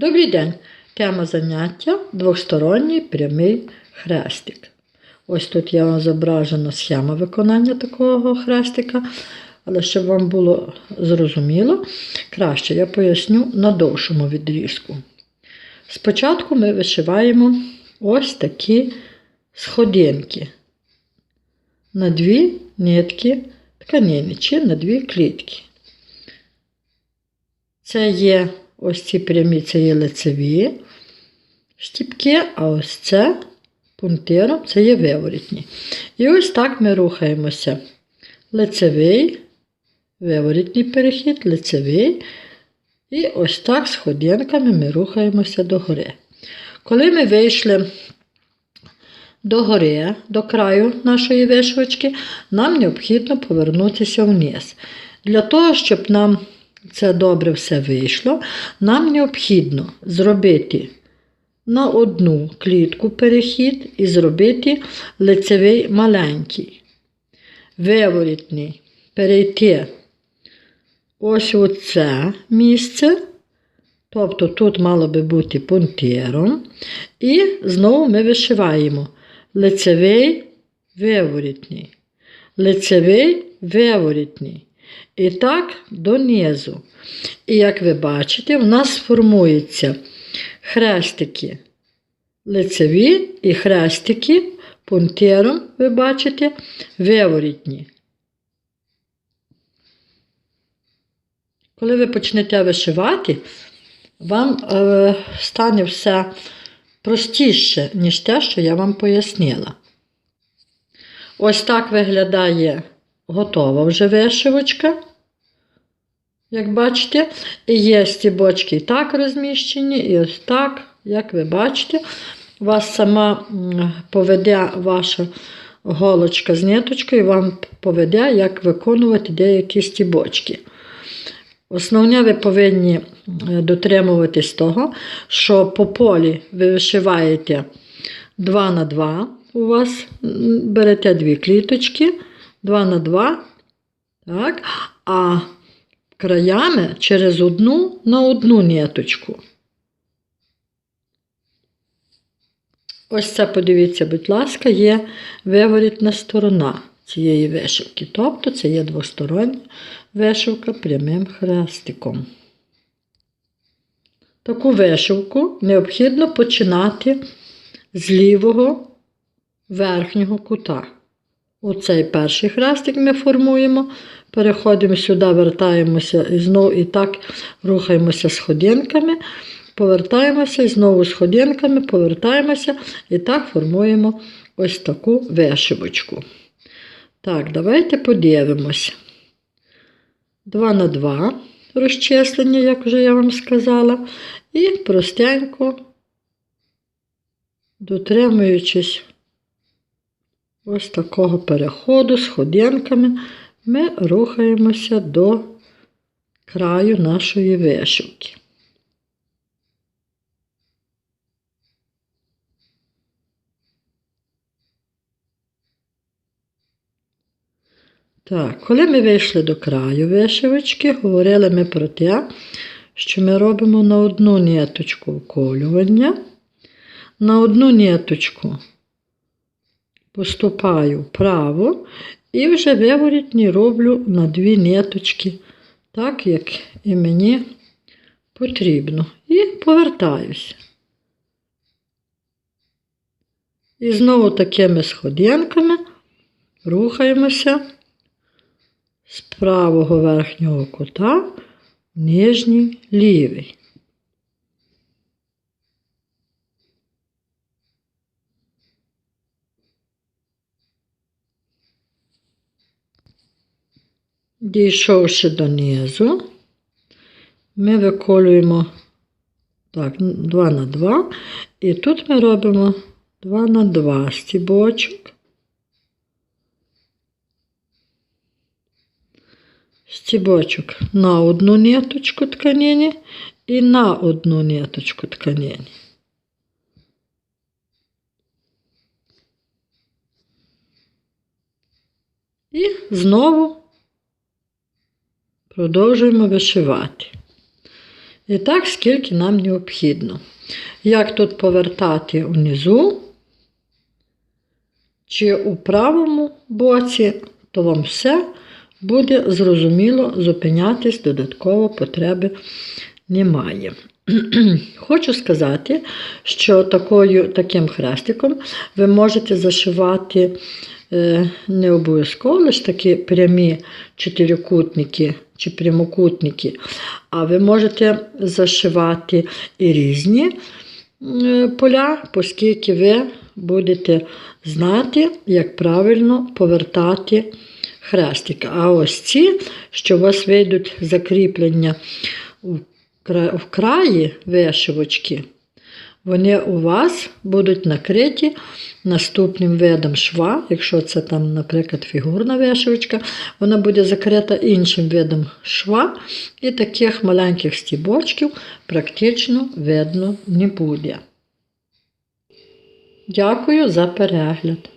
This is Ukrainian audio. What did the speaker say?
Добрий день! Тема заняття двосторонній прямий хрестик. Ось тут є вам зображена схема виконання такого хрестика. Але щоб вам було зрозуміло, краще я поясню на довшому відрізку. Спочатку ми вишиваємо ось такі сходинки на дві нитки тканини чи на дві клітки. Це є ось ці прямі, це є лицеві штіпки, а ось це пунктиром це є виворітні. І ось так ми рухаємося. Лицевий, виворітній перехід, лицевий. І ось так сходинками ми рухаємося догори. Коли ми вийшли до гори, до краю нашої вишивочки, нам необхідно повернутися вниз. Для того, щоб нам це добре все вийшло, нам необхідно зробити на одну клітку перехід і зробити лицевий маленький, виворітний, перейти ось у це місце. Тобто тут мало би бути пунктиром. І знову ми вишиваємо лицевий виворітний, лицевий виворітний. І так донизу. І як ви бачите, в нас формуються хрестики лицеві і хрестики пунктиром, ви бачите, виворітні. Коли ви почнете вишивати, вам е, стане все простіше, ніж те, що я вам пояснила. Ось так виглядає готова вже вишивочка. Як бачите, і є стібочки і так розміщені, і ось так, як ви бачите, вас сама поведе ваша голочка з ниточкою, вам поведе, як виконувати деякі стібочки. Основне, ви повинні дотримуватись того, що по полі ви вишиваєте 2 на 2 у вас, берете дві кліточки, 2 на 2, так, а краями через одну на одну ниточку. Ось це, подивіться, будь ласка, є виворітна сторона цієї вишивки. Тобто це є двостороння вишивка прямим хрестиком. Таку вишивку необхідно починати з лівого верхнього кута. Оцей перший хрестик ми формуємо, переходимо сюди, вертаємося і знову і так рухаємося сходинками, повертаємося і знову сходинками, повертаємося і так формуємо ось таку вишивочку. Так, давайте подивимось. 2 на 2 розчислення, як вже я вам сказала, і простенько, дотримуючись ось такого переходу з ходинками, ми рухаємося до краю нашої вишивки. Так, коли ми вийшли до краю вишивочки, говорили ми про те, що ми робимо на одну ниточку вколювання, на одну ниточку поступаю вправо і вже виворітні роблю на дві ниточки, так як і мені потрібно. І повертаюся. І знову такими сходинками рухаємося з правого верхнього кута в нижній лівий. Дійшовши донизу, ми виколюємо так, 2 на 2, і тут ми робимо 2 на 2 стібочок. Стібочок на одну ниточку тканині і на одну ниточку тканині. І знову продовжуємо вишивати. І так, скільки нам необхідно. Як тут повертати внизу чи у правому боці, то вам все буде зрозуміло, зупинятись додатково потреби немає. Хочу сказати, що такою, таким хрестиком ви можете зашивати е, не обов'язково лише такі прямі чотирикутники чи прямокутники, а ви можете зашивати і різні е, поля, оскільки ви будете знати, як правильно повертати хрестик. А ось ці, що у вас вийдуть закріплення в краї вишивочки, вони у вас будуть накриті наступним видом шва. Якщо це там, наприклад, фігурна вишивочка, вона буде закрита іншим видом шва, і таких маленьких стібочків практично видно не буде. Дякую за перегляд.